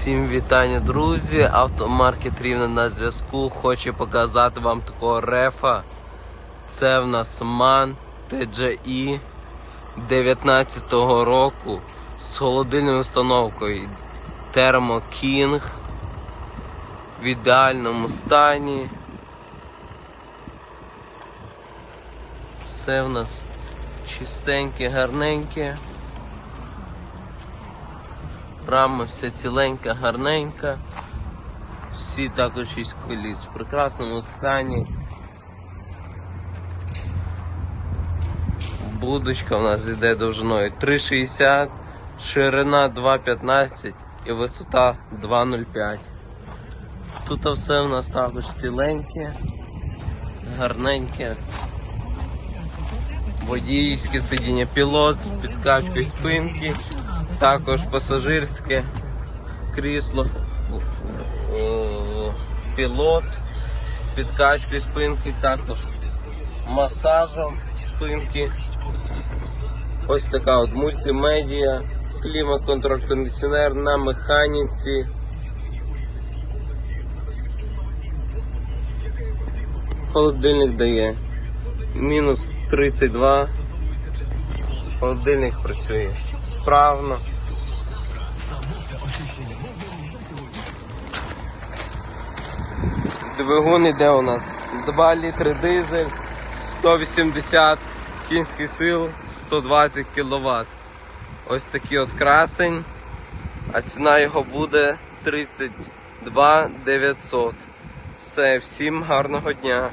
Всім вітання, друзі! Автомаркет Рівне на зв'язку. Хоче показати вам такого рефа. Це в нас MAN TGI 19-го року з холодильною установкою Thermo King в ідеальному стані. Все в нас чистеньке, гарненьке. Рама вся ціленька, гарненька. Всі також шість коліс в прекрасному стані. Будочка у нас йде довжиною 3,60, ширина 2,15 і висота 2,05. Тут все у нас також ціленьке, гарненьке. Водійське сидіння, пілот з підкачкою спинки, також пасажирське крісло, пілот з підкачкою спинки, також масажем спинки. Ось така от мультимедіа, клімат, контроль, кондиціонер на механіці. Холодильник дає мінус 32. Холодильник працює справно. Двигун іде у нас 2 літри дизель, 180 кінських сил, 120 кВт. Ось такий от красень, а ціна його буде 32 900. Все, всім гарного дня.